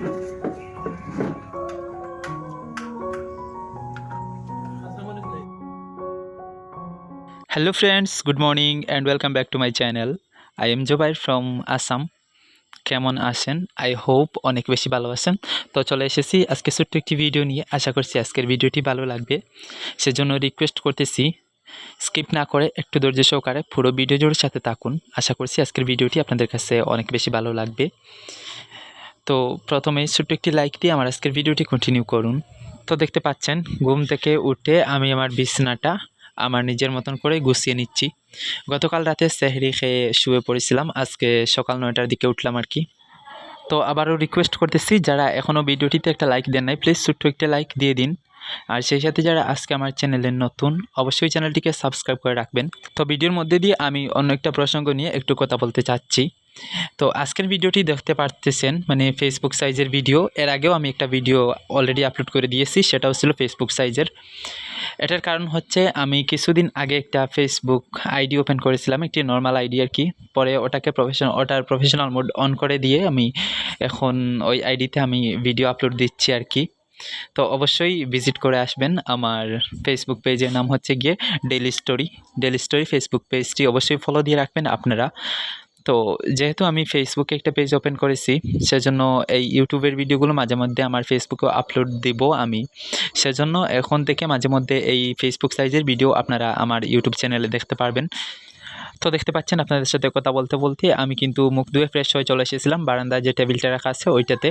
Hello friends, good morning and welcome back to my channel. I am Jobair from Assam. কেমন আছেন? I hope অনেক বেশি ভালো আছেন। তো চলে এসেছি আজকে ছোট্ট একটি ভিডিও নিয়ে। আশা করছি আজকের ভিডিওটি ভালো লাগবে। সেজন্য রিকোয়েস্ট করতেছি স্কিপ না করে একটু ধৈর্য সহকারে পুরো ভিডিও জোরের সাথে থাকুন। আশা করছি আজকের ভিডিওটি আপনাদের কাছে অনেক বেশি ভালো লাগবে। তো প্রথমেই ছোট্ট একটি লাইক দিয়ে আমার আজকের ভিডিওটি কন্টিনিউ করুন। তো দেখতে পাচ্ছেন, ঘুম থেকে উঠে আমি আমার বিছানাটা আমার নিজের মতন করে গুছিয়ে নিচ্ছি। গতকাল রাতে সেহরি খেয়ে শুয়ে পড়েছিলাম, আজকে সকাল নয়টার দিকে উঠলাম আর কি। তো আবারও রিকোয়েস্ট করতেছি, যারা এখনও ভিডিওটিতে একটা লাইক দেন নাই প্লিজ ছোট্ট একটা লাইক দিয়ে দিন। আর সেই সাথে যারা আজকে আমার চ্যানেলের নতুন, অবশ্যই চ্যানেলটিকে সাবস্ক্রাইব করে রাখবেন। তো ভিডিওর মধ্যে দিয়ে আমি অন্য একটা প্রসঙ্গ নিয়ে একটু কথা বলতে চাচ্ছি। তো আজকের ভিডিওটি দেখতে পারতেছেন মানে ফেসবুক সাইজের ভিডিও এর আগেও আমি একটা ভিডিও অলরেডি আপলোড করে দিয়েছি, সেটাও ছিল ফেসবুক সাইজের এটার কারণ হচ্ছে, আমি কিছুদিন আগে একটা ফেসবুক আইডি ওপেন করেছিলাম, একটি নর্মাল আইডি আর কি। পরে ওটাকে প্রফেশনাল ওটার প্রফেশনাল মোড অন করে দিয়ে আমি এখন ওই আইডিতে আমি ভিডিও আপলোড দিচ্ছি আর কি। তো অবশ্যই ভিজিট করে আসবেন আমার ফেসবুক পেজের নাম হচ্ছে গিয়ে daily story daily story Facebook পেজটি অবশ্যই ফলো দিয়ে রাখবেন আপনারা। তো যেহেতু আমি ফেসবুকে একটা পেজ ওপেন করেছি, সেজন্য এই ইউটিউবের ভিডিওগুলো মাঝে মধ্যে আমার ফেসবুকে আপলোড দিব আমি। সেজন্য এখন থেকে মাঝে মধ্যে এই ফেসবুক সাইজের ভিডিও আপনারা আমার ইউটিউব চ্যানেলে দেখতে পারবেন। তো দেখতে পাচ্ছেন, আপনাদের সাথে কথা বলতে বলতে আমি কিন্তু মুখ ধুয়ে ফ্রেশ হয়ে চলে এসেছিলাম। বারান্দায় যে টেবিলটা রাখা আছে, ওইটাতে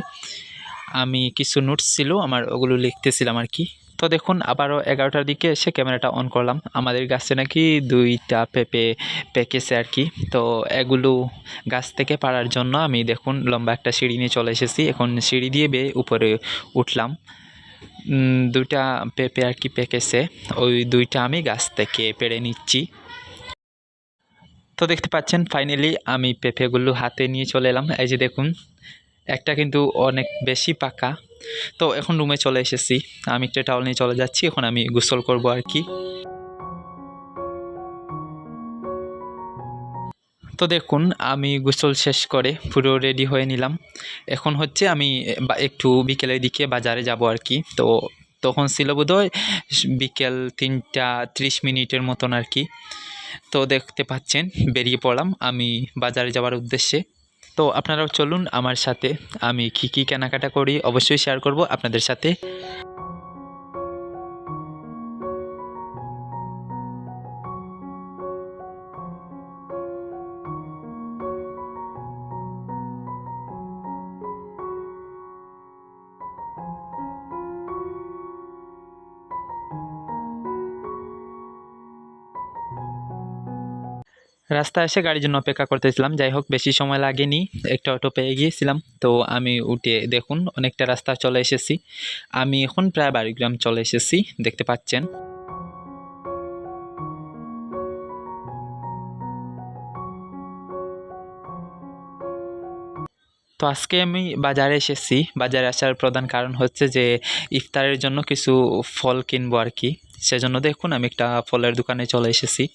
আমি কিছু নোটস ছিল, আমার ওগুলো লিখতেছিলাম আর কি। তো দেখুন, আবারও এগারোটার দিকে এসে ক্যামেরাটা অন করলাম। আমাদের গাছে নাকি দুইটা পেঁপে পেকেছে আর কি। তো এগুলো গাছ থেকে পাড়ার জন্য আমি দেখুন, লম্বা একটা সিঁড়ি নিয়ে চলে এসেছি। এখন সিঁড়ি দিয়ে বেয়ে উপরে উঠলাম। দুইটা পেঁপে আর কি পেকেছে। ওই দুইটা আমি গাছ থেকে পেড়ে নিচ্ছি। তো দেখতে পাচ্ছেন ফাইনালি আমি পেঁপেগুলো হাতে নিয়ে চলে এলাম। এই যে দেখুন, একটা কিন্তু অনেক বেশি পাকা। তো এখন রুমে চলে এসেছি। আমি একটা টাওয়াল নিয়ে চলে যাচ্ছি, এখন আমি গোসল করব আর কি। তো দেখুন, আমি গোসল শেষ করে পুরো রেডি হয়ে নিলাম। এখন হচ্ছে আমি একটু বিকেলের দিকে বাজারে যাব আর কি। তো তখন ছিল বোধহয় বিকেল তিনটা ত্রিশ মিনিটের মতন আর কি। তো দেখতে পাচ্ছেন, বেরিয়ে পড়লাম। আমি বাজারে যাওয়ার উদ্দেশ্যে। তো আপনারাও চলুন আমার সাথে। আমি কী কী কেনাকাটা করি অবশ্যই শেয়ার করব আপনাদের সাথে। রাস্তায় এসে গাড়ির জন্য অপেক্ষা করতেছিলাম। যাই হোক, বেশি সময় লাগেনি। একটা অটো পেয়ে গিয়েছিলাম। তো আমি উঠে দেখুন, অনেকটা রাস্তা চলে এসেছি। আমি এখন প্রায় বাড়িগ্রাম চলে এসেছি, দেখতে পাচ্ছেন। তো আজকে আমি বাজারে এসেছি। বাজারে আসার প্রধান কারণ হচ্ছে যে, ইফতারের জন্য কিছু ফল কিনবো আর কি। সেজন্য দেখুন, আমি একটা ফলের দোকানে চলে এসেছি।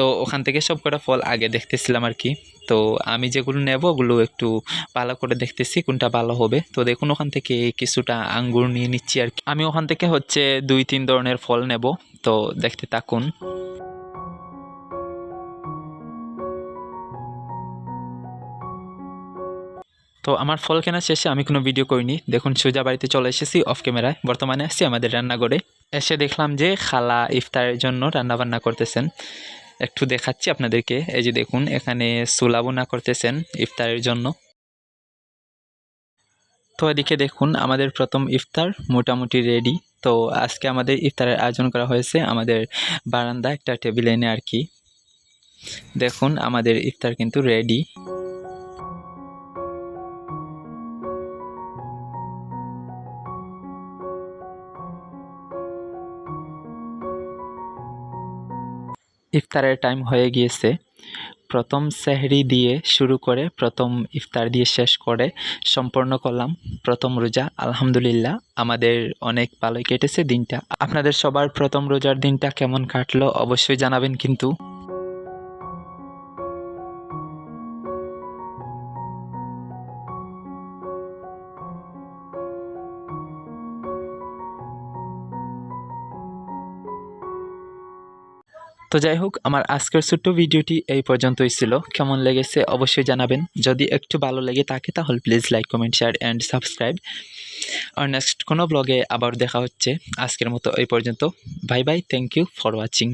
তো ওখান থেকে সব কটা ফল আগে দেখতেছিলাম আর কি। তো আমি যেগুলো নেব ওগুলো একটু ভালো করে দেখতেছি কোনটা ভালো হবে। তো দেখুন ওখান থেকে কিছুটা আঙ্গুর নিয়ে নিচ্ছি আর কি। আমি ওখান থেকে হচ্ছে দুই, তিন ধরনের ফল নেব। তো দেখতে থাকুন। তো আমার ফল কেনা শেষে আমি কোনো ভিডিও করিনি। দেখুন সোজা বাড়িতে চলে এসেছি অফ ক্যামেরায় বর্তমানে আসছি আমাদের রান্নাঘরে। এসে দেখলাম যে খালা ইফতারের জন্য রান্না বান্না করতেছেন। একটু দেখাচ্ছি আপনাদেরকে। এই যে দেখুন, এখানে সুলাবনা করতেছেন ইফতারের জন্য। তো এদিকে দেখুন, আমাদের প্রথম ইফতার মোটামুটি রেডি তো আজকে আমাদের ইফতারের আয়োজন করা হয়েছে আমাদের বারান্দা একটা টেবিল এনে আর কি। দেখুন, আমাদের ইফতার কিন্তু রেডি ইফতারের টাইম হয়ে গিয়েছে। প্রথম সেহরি দিয়ে শুরু করে, প্রথম ইফতার দিয়ে শেষ করে সম্পন্ন করলাম। প্রথম রোজা, আলহামদুলিল্লাহ, আমাদের অনেক ভালোই কেটেছে দিনটা। আপনাদের সবার প্রথম রোজার দিনটা কেমন কাটলো অবশ্যই জানাবেন কিন্তু। তো যাই হোক, আমার আজকের ছোট্ট ভিডিওটি এই পর্যন্তই ছিল। কেমন লেগেছে অবশ্যই জানাবেন। যদি একটু ভালো লেগে থাকে, তাহলে please like comment share and subscribe R next কোনো ব্লগে আবার দেখা হচ্ছে। আজকের মতো এই পর্যন্ত। Bye bye thank you for watching